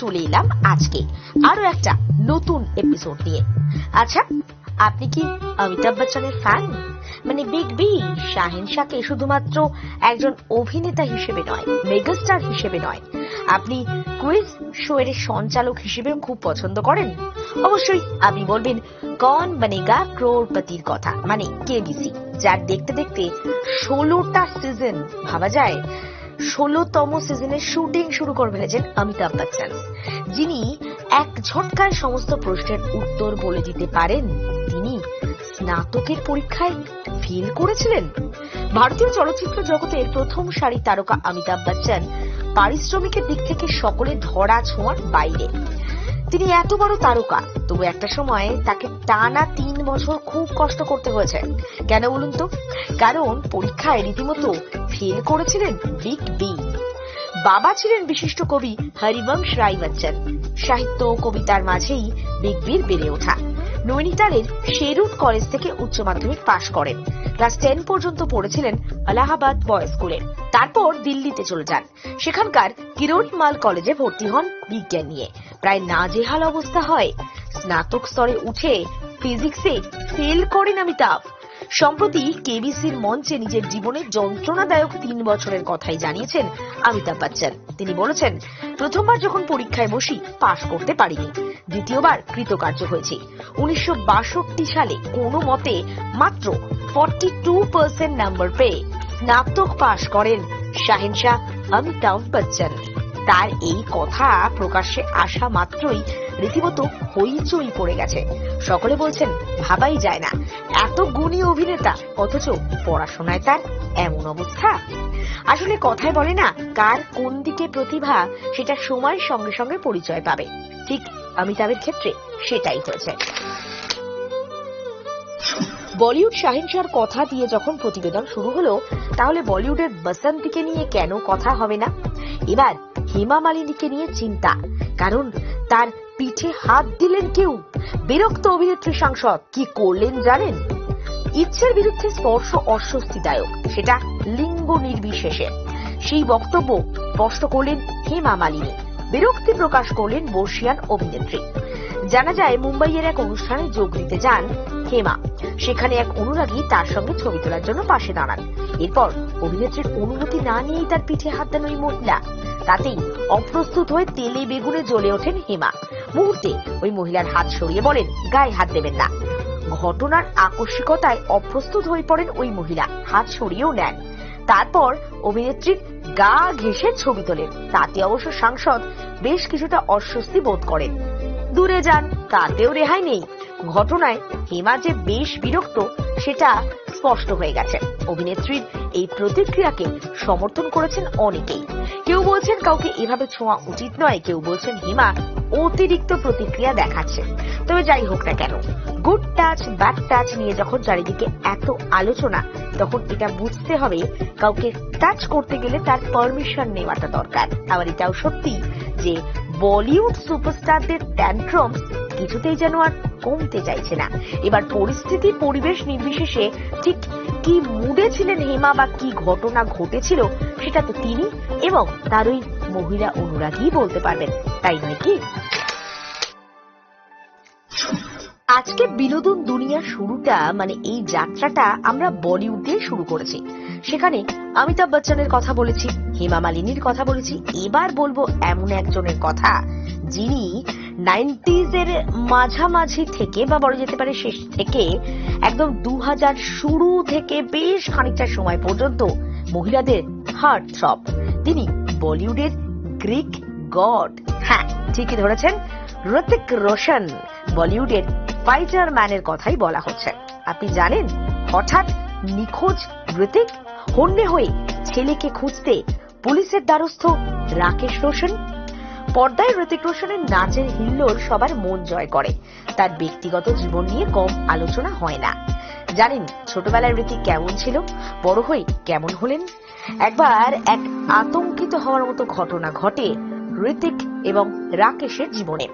চলে এলাম আজকে আরও একটা নতুন এপিসোড নিয়ে। আচ্ছা আপনি কি অমিতাভ বচ্চনের ফ্যান মানে বিগ বি শাহিন শাহকে শুধুমাত্র একজন অভিনেতা হিসেবে নয় মেগাস্টার হিসেবে নয়, আপনি কুইজ শো এর সঞ্চালক হিসেবেও খুব পছন্দ করেন। অবশ্যই আপনি বলবেন, কন বনেগা ক্রোরপতির কথা? মানে কেবিসি যার দেখতে দেখতে ষোলোটা সিজন ভাবা যায়। ষোলোতম সিজনের শুটিং শুরু করে ফেলেছেন অমিতাভ বচ্চন, যিনি এক ঝটকায় সমস্ত প্রশ্নের উত্তর বলে দিতে পারেন। তিনি স্নাতকের পরীক্ষায় ফেল করেছিলেন। ভারতীয় চলচ্চিত্র জগতের প্রথম সারি তারকা অমিতাভ বচ্চন, পারিশ্রমিকের দিক থেকে সকলে ধরা ছোঁয়ার বাইরে। তিনি এত বড় তারকা, তবু একটা সময় তাকে টানা তিন বছর খুব কষ্ট করতে হয়েছে। কেন বলুন তো? কারণ পরীক্ষায় রীতিমতো ফেল করেছিলেন বিগ বি বাবা ছিলেন বিশিষ্ট কবি হরিবংশ রায় বচ্চন সাহিত্য ও কবিতার মাঝেই বিগ বির বেড়ে ওঠা। নৈনিতালের শেরুট কলেজ থেকে উচ্চ মাধ্যমিক পাশ করেন। ক্লাস টেন পর্যন্ত পড়েছিলেন আলাহাবাদ বয়েজ স্কুলে। তারপর দিল্লিতে চলে যান। সেখানকার কিরোটমাল কলেজে ভর্তি হন বিজ্ঞান নিয়ে। প্রায় নাজেহাল অবস্থা হয়। স্নাতক স্তরে উঠে ফিজিক্সে ফেল করেন অমিতাভ সম্প্রতি কেবিসির মঞ্চে নিজের জীবনের যন্ত্রণাদায়ক তিন বছরের কথাই জানিয়েছেন অমিতাভ বচ্চন। তিনি বলেছেন, প্রথমবার যখন পরীক্ষায় বসি, পাশ করতে পারিনি। দ্বিতীয়বার কৃতকার্য হয়েছি। উনিশশো সালে কোনো মতে মাত্র ফর্টি টু পার্সেন্ট নাম্বার পেয়ে স্নাতক পাশ করেন শাহিনশাহ অমিতাভ বচ্চন। তার এই কথা প্রকাশ্যে আসা মাত্রই রীতিমতো হইচই পড়ে গেছে। সকলে বলছেন, ভাবাই যায় না। এত গুণী অভিনেতা, অথচ পড়াশোনায় তার এমন অবস্থা। আসলে কথায় বলে না, কার কোন দিকে প্রতিভা, সেটা সময়ের সঙ্গে সঙ্গে পরিচয় পাবে। ঠিক অমিতাভের ক্ষেত্রে সেটাই হয়েছে। বলিউড শাহিনশার কথা দিয়ে যখন প্রতিবেদন শুরু হলো, তাহলে বলিউডের বসন্তীকে নিয়ে কেন কথা হবে না? এবার হেমা মালিনীকে নিয়ে চিন্তা। কারণ তার পিঠে হাত দিলেন কেউ। বিরক্ত অভিনেত্রী সাংসদ কি করলেন জানেন? ইচ্ছের বিরুদ্ধে স্পর্শ অস্বস্তিদায়ক, সেটা লিঙ্গ নির্বিশেষে। সেই বক্তব্য স্পষ্ট করলেন হেমা মালিনী। বিরক্তি প্রকাশ করলেন বর্ষিয়ান অভিনেত্রী। জানা যায়, মুম্বাইয়ের এক অনুষ্ঠানে যোগ দিতে যান হেমা। সেখানে এক অনুরাগী তার সঙ্গে ছবি তোলার জন্য পাশে দাঁড়ান। এরপর অভিনেত্রীর অনুমতি না নিয়েই তার পিঠে হাত দেন ওই মহিলা। তাতেই অপ্রস্তুত হয়ে তেলে বেগুনে জ্বলে ওঠেন হেমা। মুহূর্তে ওই মহিলার হাত সরিয়ে বলেন, গায়ে হাত দেবেন না। ঘটনার আকস্মিকতায় অপ্রস্তুত হয়ে পড়েন ওই মহিলা। হাত সরিয়েও নেন। তারপর অভিনেত্রীর গা ঘেঁষে ছবি তোলেন। তাতে অবশ্য সাংসদ বেশ কিছুটা অস্বস্তি বোধ করেন। দূরে যান, তাতেও রেহাই নেই। ঘটনায় হেমা যে বেশ বিরক্ত, সেটা স্পষ্ট হয়ে গেছে। অভিনেত্রীর এই প্রতিক্রিয়াকে সমর্থন করেছেন অনেকেই। কেউ বলছেন কাউকে এভাবে ছোঁয়া উচিত নয়, কেউ বলছেন হেমা অতিরিক্ত প্রতিক্রিয়া দেখাচ্ছে। তবে যাই হোক না কেন গুড টাচ ব্যাড টাচ নিয়ে যখন চারিদিকে এত আলোচনা, তখন এটা বুঝতে হবে কাউকে টাচ করতে গেলে তার পারমিশন নেওয়াটা দরকার। আবার এটাও সত্যি যে বলিউড সুপারস্টারদের ট্যান্ট্রমস কিছুতেই যেন আর কমতে চাইছে না। এবার পরিস্থিতি, পরিবেশ নির্বিশেষে ঠিক কি মুডে ছিলেন হেমা বা কি ঘটনা ঘটেছিল সেটা তো তিনি এবং তার ওই মহিলা অনুরাগী বলতে পারবেন, তাই নয় কি? আজকে বিনোদন দুনিয়ার শুরুটা মানে এই যাত্রাটা আমরা বলিউড দিয়ে শুরু করেছি। সেখানে অমিতাভ বচ্চনের কথা বলেছি, হেমা মালিনীর কথা বলেছি, এবার বলব এমন একজনের কথা যিনি নাইনটিজ এর মাঝামাঝি থেকে, বা বলা যেতে পারে শেষ থেকে, একদম দু হাজার শুরু থেকে বেশ খানিকটা সময় পর্যন্ত মহিলাদের হার্ট থ্রপ তিনি বলিউডের গ্রিক গড। হ্যাঁ ঠিকই ধরেছেন। ঋতিক রোশন বলিউডের ফাইটার ম্যানের কথাই বলা হচ্ছে। আপনি জানেন, হঠাৎ নিখোঁজ ঋতিক হন্যে হয়ে ছেলেকে খুঁজতে পুলিশের দ্বারস্থ রাকেশ রোশন পর্দায় ঋতিক রোশনের নাচের হিল্লোর সবার মন জয় করে। তার ব্যক্তিগত জীবন নিয়ে কম আলোচনা হয় না। জানেন ছোটবেলায় ঋতিক কেমন ছিল? বড় হয়ে কেমন হলেন? একবার এক আতঙ্কিত হওয়ার মতো ঘটনা ঘটে ঋতিক এবং রাকেশের জীবনে।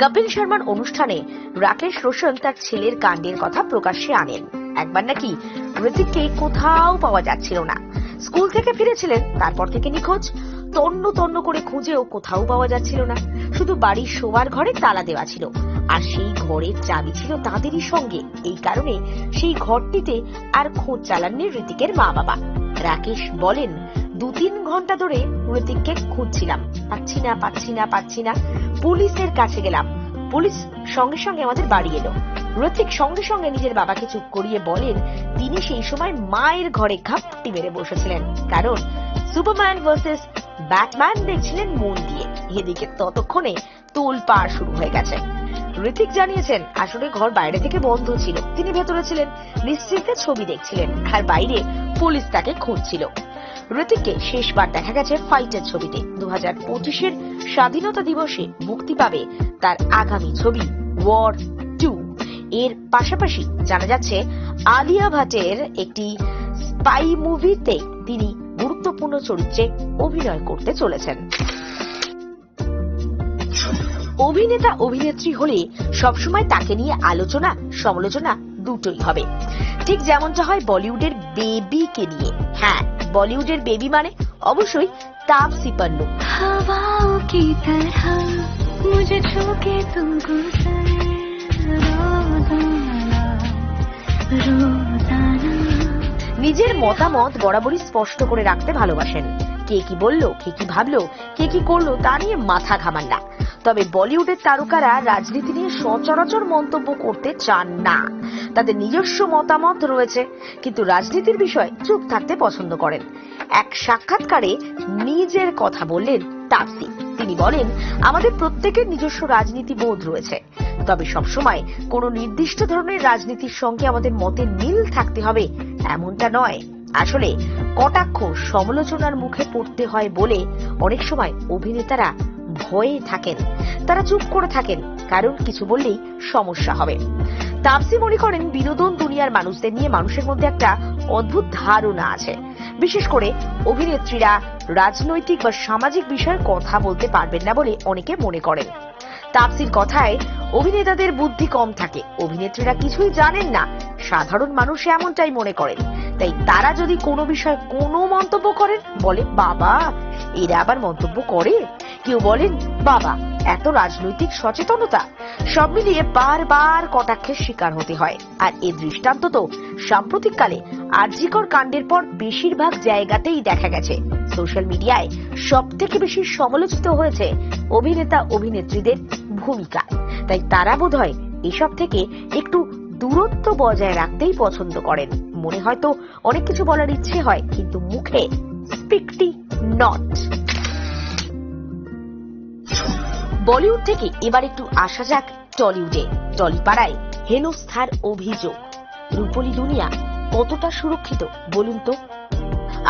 কপিল শর্মার অনুষ্ঠানে রাকেশ রোশন তার ছেলের কাণ্ডের কথা প্রকাশ্যে আনেন। একবার নাকি ঋতিককে কোথাও পাওয়া যাচ্ছিল না। স্কুল থেকে ফিরেছিলেন, তারপর থেকে নিখোঁজ। তন্ন তন্ন করে খুঁজেও কোথাও পাওয়া যাচ্ছিল না। শুধু বাড়ির শোবার ঘরে তালা দেওয়া ছিল। আর সেই ঘরের চাবি ছিল তাদেরই সঙ্গে। এই কারণে সেই ঘরটিতে আর খোঁজ চালাননি ঋতিকের মা বাবা রাকেশ বলেন দু তিন ঘণ্টা ধরে ঋতিককে খুঁজছিলাম। পাচ্ছি না পাচ্ছি না পাচ্ছি না। পুলিশের কাছে গেলাম। পুলিশ সঙ্গে সঙ্গে আমাদের বাড়ি এলো। ঋতিক সঙ্গে সঙ্গে নিজের বাবাকে চুপ করিয়ে বলেন, তিনি সেই সময় মায়ের ঘরে ঘাপটি মেরে বসেছিলেন। কারণ সুপারম্যান ভার্সেস ব্যাটম্যান দেখছিলেন মন দিয়ে। এদিকে ততক্ষণে তোল পার শুরু হয়ে গেছে। ঋতিক জানিয়েছেন, আসলে ঘর বাইরে থেকে বন্ধ ছিল। তিনি ভেতরে ছিলেন, নিশ্চিন্তে ছবি দেখছিলেন, আর বাইরে পুলিশ তাকে খুঁজছিল। ঋতিককে শেষবার দেখা গেছে ফাইটের ছবিতে। দু হাজার পঁচিশের স্বাধীনতা দিবসে মুক্তি পাবে তার আগামী ছবি ওয়ার টু এর পাশাপাশি জানা যাচ্ছে, আলিয়া ভাটের একটি স্পাই মুভিতে তিনি গুরুত্বপূর্ণ চরিত্রে অভিনয় করতে চলেছেন। অভিনেতা, অভিনেত্রী হলে সবসময় তাকে নিয়ে আলোচনা, সমালোচনা দুটোই হবে। ঠিক যেমনটা হয় বলিউডের বেবিকে নিয়ে। হ্যাঁ বলিউডের বেবি মানে অবশ্যই তাপসি পান্নু মুঝে নিজের মতামত বরাবরই স্পষ্ট করে রাখতে ভালোবাসেন। কে কি বলল, কে কি ভাবলো, কে কি করল তা নিয়ে মাথা ঘামান না। তবে বলিউডের তারকারা রাজনীতি নিয়ে সচরাচর মন্তব্য করতে চান না। তাদের নিজস্ব মতামত রয়েছে, কিন্তু রাজনীতির বিষয়ে চুপ থাকতে পছন্দ করেন। এক সাক্ষাৎকারে নিজের কথা বললেন তাপসি। তিনি বলেন, আমাদের প্রত্যেকের নিজস্ব রাজনীতি বোধ রয়েছে। তবে সবসময় কোনো নির্দিষ্ট ধরনের রাজনীতির সঙ্গে আমাদের মতের মিল থাকতে হবে এমনটা নয়। আসলে কটাক্ষ সমালোচনার মুখে পড়তে হয় বলে অনেক সময় অভিনেতারা ভয়ে থাকেন। তারা চুপ করে থাকেন, কারণ কিছু বললেই সমস্যা হবে। তাপসি মনে করেন, বিনোদন দুনিয়ার মানুষদের নিয়ে মানুষের মধ্যে একটা অদ্ভুত ধারণা আছে। বিশেষ করে অভিনেত্রীরা রাজনৈতিক বা সামাজিক বিষয়ে কথা বলতে পারবেন না বলে অনেকে মনে করেন। তাপসির কথায় অভিনেতাদের বুদ্ধি কম থাকে। অভিনেত্রীরা কিছুই জানেন না। সাধারণ মানুষ এমনটাই মনে করেন। তাই তারা যদি কোনো বিষয়ে কোনো মন্তব্য করেন, বলে, বাবা, এরা আবার মন্তব্য করে? কেউ বলেন, বাবা, এত রাজনৈতিক সচেতনতা। সব মিলিয়ে বারবার কটাক্ষের শিকার হতে হয়। আর এর দৃষ্টান্ত তো সাম্প্রতিককালে আর্জিকর কাণ্ডের পর বেশিরভাগ জায়গাতেই দেখা গেছে। সোশ্যাল মিডিয়ায় সব থেকে বেশি সমালোচিত হয়েছে অভিনেতা অভিনেত্রীদের ভূমিকা তাই তারা বোধ হয় এসব থেকে একটু দূরত্ব বজায় রাখতেই পছন্দ করেন। মনে হয়তো অনেক কিছু বলার ইচ্ছে হয়, কিন্তু মুখে স্পিকটি নট। বলিউড থেকে এবার একটু আসা যাক টলিউডে। টলিপাড়ায় হেনস্থার অভিযোগ। রূপলী দুনিয়া কতটা সুরক্ষিত বলুন তো?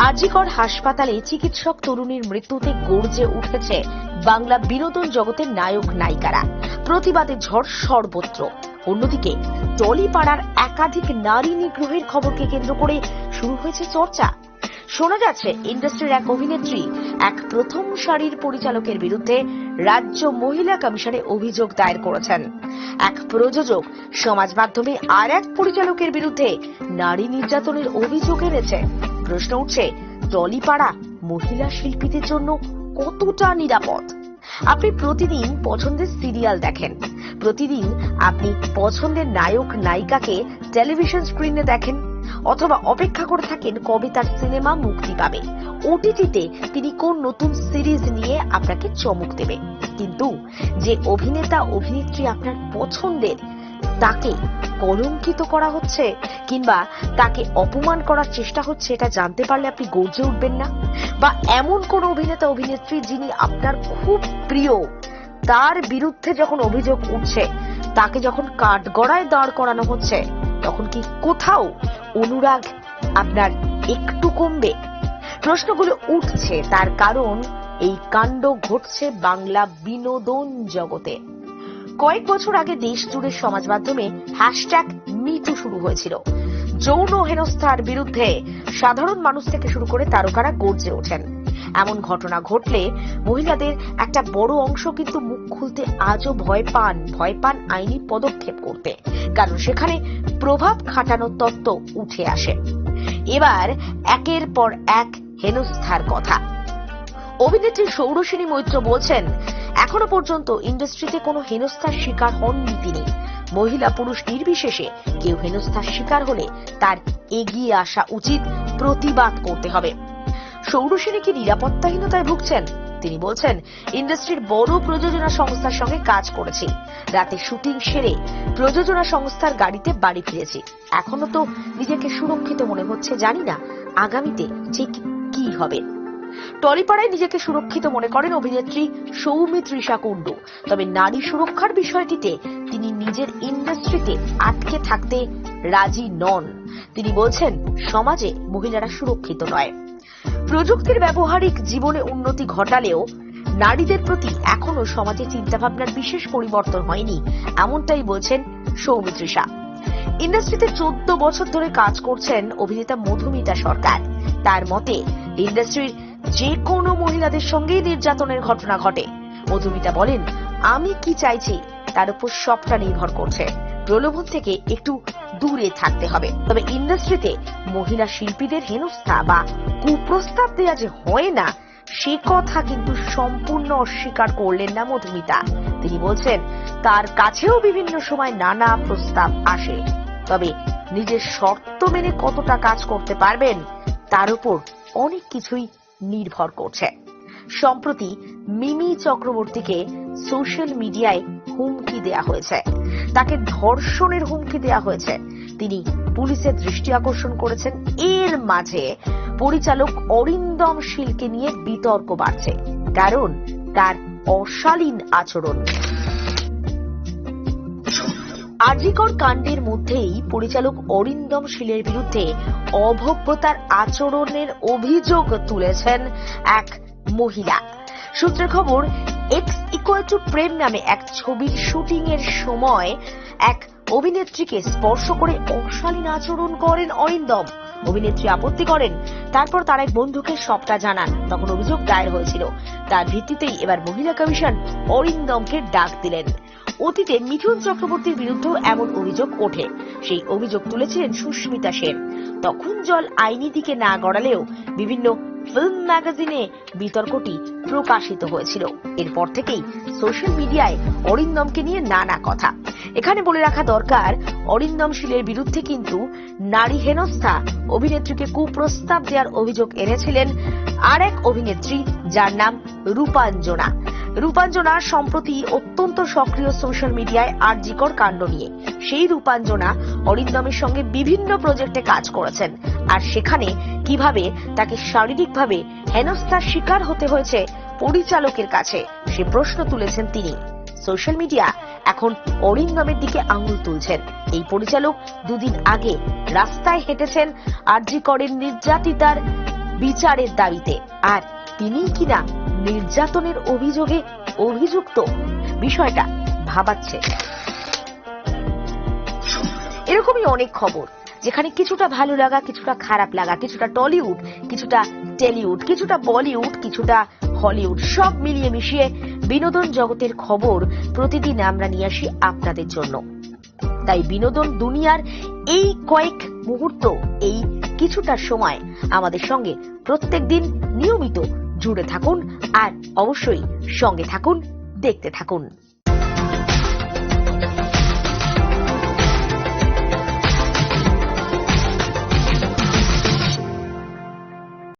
আজিকর হাসপাতালে চিকিৎসক তরুণীর মৃত্যুতে গর্জে উঠেছে বাংলা বিনোদন জগতের নায়ক নায়িকারা। প্রতিবাদে ঝড় সর্বত্র। অন্যদিকে, টলিপাড়ার একাধিক নারী নিগ্রহের খবরকে কেন্দ্র করে শুরু হয়েছে চর্চা। শোনা যাচ্ছে, ইন্ডাস্ট্রির এক অভিনেত্রী এক প্রথম সারির পরিচালকের বিরুদ্ধে রাজ্য মহিলা কমিশনে অভিযোগ দায়ের করেছেন। এক প্রযোজক সমাজ মাধ্যমে আর এক পরিচালকের বিরুদ্ধে নারী নির্যাতনের অভিযোগ এনেছে। প্রশ্ন উঠছে টলিপাড়া মহিলা শিল্পীদের জন্য কতটা নিরাপদ? আপনি প্রতিদিন পছন্দের সিরিয়াল দেখেন। প্রতিদিন আপনি পছন্দের নায়ক, নায়িকাকে টেলিভিশন স্ক্রিনে দেখেন, অথবা অপেক্ষা করে থাকেন কবে তার সিনেমা মুক্তি পাবে। ওটিটিতে তিনি কোন নতুন সিরিজ নিয়ে আপনাকে চমক দেবে। কিন্তু যে অভিনেতা, অভিনেত্রী আপনার পছন্দের তাকে কলঙ্কিত করা হচ্ছে কিংবা তাকে অপমান করার চেষ্টা হচ্ছে এটা জানতে পারলে আপনি গর্জে উঠবেন না? বা এমন কোন অভিনেতা, অভিনেত্রী যিনি আপনার খুব প্রিয়, তার বিরুদ্ধে যখন অভিযোগ উঠছে, তাকে যখন কাঠগড়ায় দাঁড় করানো হচ্ছে, তখন কি কোথাও অনুরাগ আপনার একটু কমবে? প্রশ্নগুলো উঠছে, তার কারণ এই কাণ্ড ঘটছে বাংলা বিনোদন জগতে। কয়েক বছর আগে দেশ জুড়ে সমাজ মাধ্যমে হ্যাশট্যাগ মিটু শুরু হয়েছিল। যৌন হেনস্থার বিরুদ্ধে সাধারণ মানুষ থেকে শুরু করে তারকারা গর্জে ওঠেন। এমন ঘটনা ঘটলে মহিলাদের একটা বড় অংশ কিন্তু মুখ খুলতে আজও ভয় পান ভয় পান আইনি পদক্ষেপ করতে। কারণ সেখানে প্রভাব খাটানোর তত্ত্ব উঠে আসে। এবার একের পর এক হেনস্থার কথা। অভিনেত্রী সৌরসেনী মৈত্র বলছেন, এখনও পর্যন্ত ইন্ডাস্ট্রিতে কোনো হেনস্থার শিকার হননি তিনি। মহিলা পুরুষ নির্বিশেষে কেউ হেনস্থার শিকার হলে তার এগিয়ে আসা উচিত প্রতিবাদ করতে হবে। সৌরসেনী কি নিরাপত্তাহীনতায় ভুগছেন? তিনি বলছেন, ইন্ডাস্ট্রির বড় প্রযোজনা সংস্থার সঙ্গে কাজ করেছি। রাতে শুটিং সেরে প্রযোজনা সংস্থার গাড়িতে বাড়ি ফিরেছি। এখনও তো নিজেকে সুরক্ষিত মনে হচ্ছে, জানি না আগামীতে ঠিক কি হবে। টলিপাড়ায় নিজেকে সুরক্ষিত মনে করেন অভিনেত্রী সৌমিত্রিষা কুণ্ডু। তবে নারী সুরক্ষার বিষয়টিতে তিনি নিজের ইন্ডাস্ট্রিতে আটকে থাকতে রাজি নন। তিনি বলছেন, সমাজে মহিলারা সুরক্ষিত নয়। প্রযুক্তির ব্যবহারিক জীবনে উন্নতি ঘটালেও নারীদের প্রতি এখনও সমাজে চিন্তাভাবনার বিশেষ পরিবর্তন হয়নি, এমনটাই বলছেন সৌমিত্রিষা ইন্ডাস্ট্রিতে চোদ্দ বছর ধরে কাজ করছেন অভিনেতা মধুমিতা সরকার। তার মতে, ইন্ডাস্ট্রির যে কোনো মহিলাদের সঙ্গেই নির্যাতনের ঘটনা ঘটে। মধুমিতা বলেন, আমি কি চাইছি, তার উপর সবটা নির্ভর করছে। প্রলোভন থেকে একটু দূরে থাকতে হবে। তবে ইন্ডাস্ট্রিতে মহিলা শিল্পীদের হেনস্থা বা কুপ্রস্তাব দেওয়া যে হয় না, সে কথা কিন্তু সম্পূর্ণ অস্বীকার করলেন না মধুমিতা। তিনি বলছেন, তার কাছেও বিভিন্ন সময় নানা প্রস্তাব আসে। তবে নিজের শর্ত মেনে কতটা কাজ করতে পারবেন, তার উপর অনেক কিছুই নির্ভর করছে। সম্প্রতি মিমি চক্রবর্তীকে সোশ্যাল মিডিয়ায় হুমকি দেয়া হয়েছে। তাকে ধর্ষণের হুমকি দেয়া হয়েছে। তিনি পুলিশের দৃষ্টি আকর্ষণ করেছেন। এর মাঝে পরিচালক অরিন্দম শীলকে নিয়ে বিতর্ক বাড়ছে, কারণ তার অশালীন আচরণ। আরজিকর কাণ্ডের মধ্যেই পরিচালক অরিন্দম শীলের বিরুদ্ধে অভব্যতার আচরণের অভিযোগ তুলেছেন এক মহিলা। সূত্রের খবর এক্স ইকুয়াল টু প্রেম নামে এক ছবির শুটিং এর সময় এক অভিনেত্রীকে স্পর্শ করে অশালীন আচরণ করেন অরিন্দম। অভিনেত্রী আপত্তি করেন, তারপর তার এক বন্ধুকে সবটা জানান, তখন অভিযোগ দায়ের হয়েছিল। তার ভিত্তিতেই এবার মহিলা কমিশন অরিন্দমকে ডাক দিলেন। অতীতে মিঠুন চক্রবর্তীর বিরুদ্ধেও এমন অভিযোগ ওঠে। সেই অভিযোগ তুলেছিলেন সুস্মিতা সেন। তখন জল আইনি দিকে না গড়ালেও বিভিন্ন ফিল্ম ম্যাগাজিনে বিতর্কটি প্রকাশিত হয়েছিল। এরপর থেকেই সোশ্যাল মিডিয়ায় অরিন্দমকে নিয়ে নানা কথা। এখানে বলে রাখা দরকার, অরিন্দম শীলের বিরুদ্ধে কিন্তু নারী হেনস্থা অভিনেত্রীকে কুপ্রস্তাব দেওয়ার অভিযোগ এনেছিলেন আর এক অভিনেত্রী যার নাম রূপাঞ্জনা। রূপাঞ্জনা সম্প্রতি অত্যন্ত সক্রিয় সোশ্যাল মিডিয়ায় আর্জিকর কাণ্ড নিয়ে। সেই রূপাঞ্জনা অরিন্দমের সঙ্গে বিভিন্ন প্রজেক্টে কাজ করেছেন। আর সেখানে কীভাবে তাকে শারীরিকভাবে হেনস্থার শিকার হতে হয়েছে পরিচালকের কাছে, সে প্রশ্ন তুলেছেন তিনি। সোশ্যাল মিডিয়া এখন অরিন্দমের দিকে আঙুল তুলছেন। এই পরিচালক দুদিন আগে রাস্তায় হেঁটেছেন আরজি নির্যাতিতার বিচারের দাবিতে। আর তিনি কিনা নির্যাতনের অভিযোগে অভিযুক্ত বিষয়টা ভাবাচ্ছে। এরকমই অনেক খবর, যেখানে কিছুটা ভালো লাগা, কিছুটা খারাপ লাগা, কিছুটা টলিউড, কিছুটা টেলিউড, কিছুটা বলিউড, কিছুটা হলিউড, সব মিলিয়ে মিশিয়ে বিনোদন জগতের খবর প্রতিদিন আমরা নিয়ে আসি আপনাদের জন্য। তাই বিনোদন দুনিয়ার এই কয়েক মুহূর্ত, এই কিছুটা সময় আমাদের সঙ্গে প্রত্যেকদিন নিয়মিত জুড়ে থাকুন আর অবশ্যই সঙ্গে থাকুন দেখতে থাকুন।